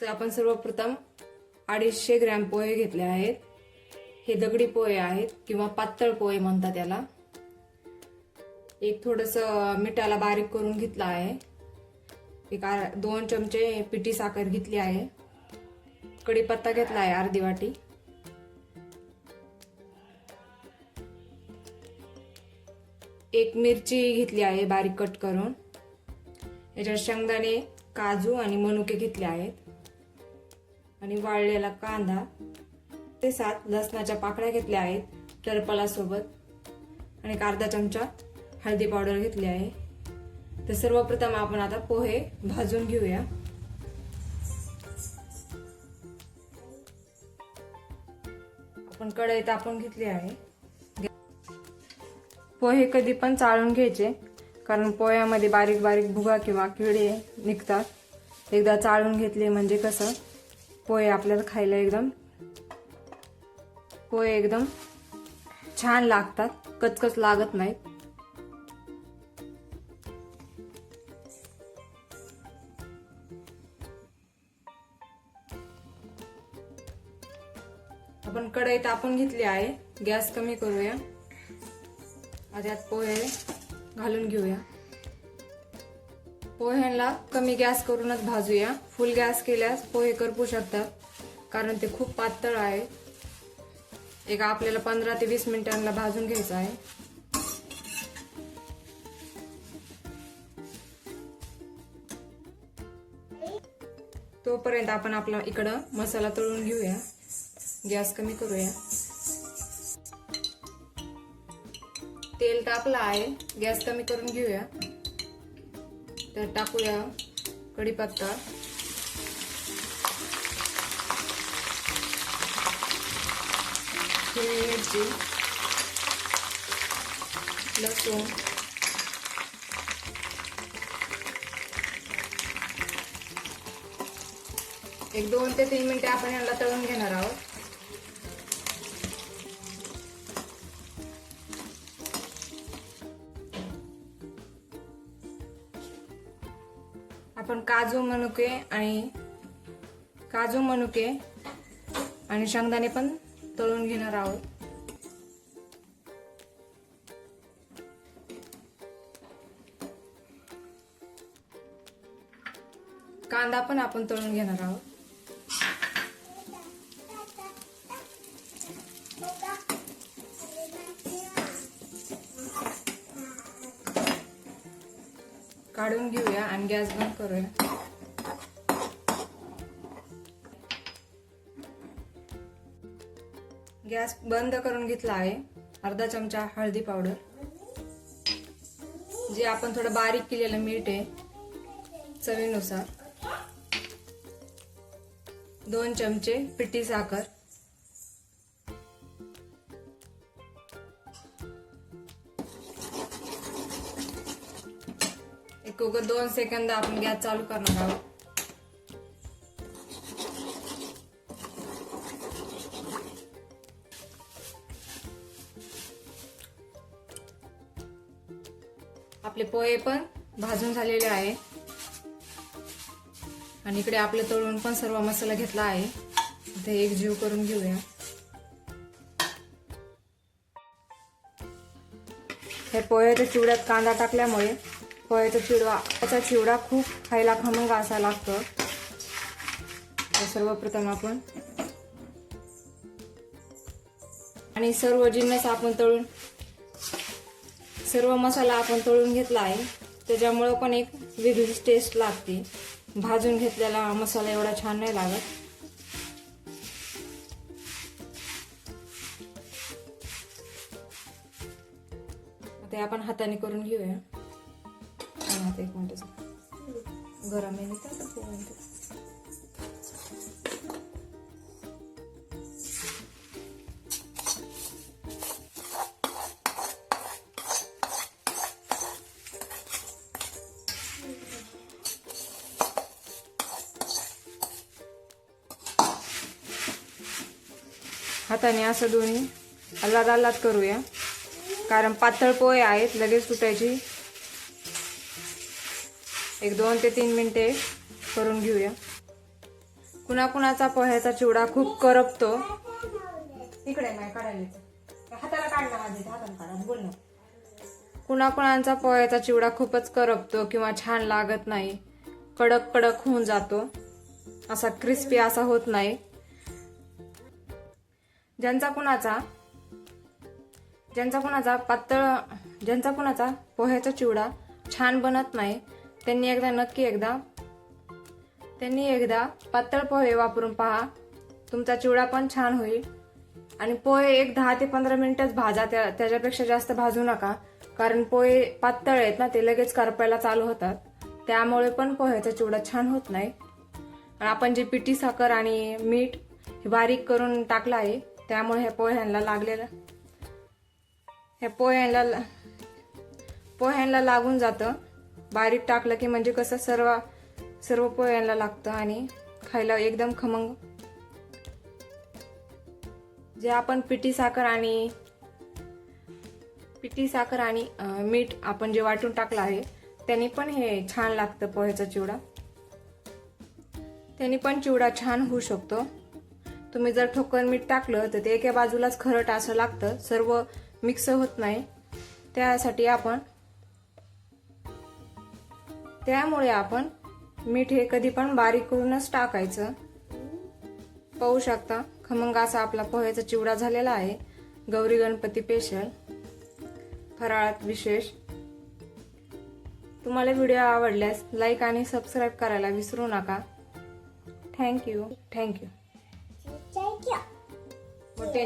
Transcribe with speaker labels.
Speaker 1: तर आपण सर्वप्रथम अडीचशे ग्रॅम पोहे घेतले आहेत. हे दगडी पोहे आहेत किंवा पातळ पोहे म्हणतात त्याला एक थोडस मिठाला बारीक करून घेतलं आहे. एक दोन चमचे पिठी साखर घेतली आहे. कढीपत्ता घेतला आहे अर्धी वाटी. एक मिरची घेतली आहे बारीक कट करून. याच्यात शेंगदाणे काजू आणि मनुके घेतले आहेत. आणि वाळलेला कांदा ते सात लसणाच्या पाकळ्या घेतल्या आहेत टरपलासोबत आणि एक अर्धा चमचा हळदी पावडर घेतली आहे. तर सर्वप्रथम आपण आता पोहे भाजून घेऊया. आपण कढई तापून घेतली आहे. पोहे कधी पण चाळून घ्यायचे कारण पोह्यामध्ये बारीक बारीक भुगा किंवा किडे निघतात. एकदा चाळून घेतले म्हणजे कसं? पोहे आपल्याला खायला एकदम पोहे एकदम छान लागतात. कचकच लागत नाहीत. आपण कढई तापून घेतली आहे. गॅस कमी करूया. आता यात पोहे घालून घेऊया. पोह्यांना कमी गॅस करूनच भाजूया. फुल गॅस केल्यास पोहे करपू शकतात कारण ते खूप पातळ आहे. एक आपल्याला पंधरा ते वीस मिनिटांना भाजून घ्यायचं आहे. तोपर्यंत आपण आपला इकडं मसाला तळून घेऊया. गॅस कमी करूया. तेल टाकलं आहे गॅस कमी करून घेऊया. तर टाकूया कढीपत्ता. हिरवी मिरची लसूण एक दोन ते तीन मिनटे आपण याला तळून घेणार आहोत. आपण काजू मनुके आणि काजू मनुके आणि शेंगदाणे पण तळून घेणार आहोत. कांदा पण आपण तळून घेणार आहोत. काढून घेऊया आणि गॅस बंद करूया. गॅस बंद करून घेतला आहे. अर्धा चमचा हळदी पावडर. जे आपण थोडं बारीक केलेलं मीठ आहे चवीनुसार. दोन चमचे पिठी साखर. एक दोन सेकंद आपण गॅस चालू करणार आहोत. आपले पोहे पण भाजून झालेले आहे. आणि इकडे आपलं तळून पण सर्व मसाला घेतला आहे. इथे एक जीव करून घेऊया. हे पोह्याच्या चिवड्यात कांदा टाकल्यामुळे पोह्याचा चिवडा त्याचा चिवडा खूप खायला खमंग असा लागतो. तर सर्वप्रथम आपण आणि सर्व जिन्नस आपण तळून सर्व मसाला आपण तळून घेतला आहे. त्याच्यामुळं पण एक वेगळीच टेस्ट लागते. भाजून घेतलेला मसाला एवढा छान नाही लागत. ते आपण हाताने करून घेऊया. आणि आता एक मिनिट गरम आहे का आता हाताने असं दोन्ही अल्लाद अल्लाद करूया. कारण पातळ पोहे आहेत लगेच तुटायची. एक दोन ते तीन मिनिटे करून घेऊया. कुणाकुणाचा पोह्याचा चिवडा खूप करपतो. इकडे नाही काढायला हाताला काढला माझ्या हाताला काढा बोल ना. कुणाकुणाचा पोह्याचा चिवडा खूपच करपतो किंवा छान लागत नाही. कडक कडक होऊन जातो. असा क्रिस्पी असा होत नाही. ज्यांचा कुणाचा ज्यांचा कुणाचा पातळ ज्यांचा कुणाचा पोह्याचा चिवडा छान बनत नाही त्यांनी एकदा नक्की एकदा त्यांनी एकदा पातळ पोहे वापरून पहा. तुमचा चिवडा पण छान होईल. आणि पोहे एक दहा ते पंधरा मिनिटच भाजा. त्या त्याच्यापेक्षा जास्त भाजू नका. कारण पोहे पातळ आहेत ना ते लगेच करपायला चालू होतात. त्यामुळे पण पोह्याचा चिवडा छान होत नाही. आपण जे पिठी साखर आणि मीठ हे बारीक करून टाकलं आहे त्यामुळे ह्या पोह्यांना लागलेलं ह्या पोह्यांना पोह्यांना लागून जातं. बारीक टाकलं की म्हणजे कसं सर्व सर्व पोह्यांना लागतं आणि खायला एकदम खमंग. जे आपण पिठी साखर आणि पिठी साखर आणि मीठ आपण जे वाटून टाकलं आहे त्याने पण हे छान लागतं पोह्याचा चिवडा. त्याने पण चिवडा छान होऊ शकतो. तुम्ही जर ठोकर मीठ टाकलं तर ते एका बाजूलाच खरट असं लागतं. सर्व मिक्स होत नाही. त्यासाठी आपण त्यामुळे आपण मीठ हे कधी पण बारीक करूनच टाकायचं. पाहू शकता खमंग असा आपला पोह्याचा चिवडा झालेला आहे. गौरी गणपती स्पेशल फराळात विशेष. तुम्हाला व्हिडिओ आवडल्यास लाईक आणि सबस्क्राईब करायला विसरू नका. Thank you thank you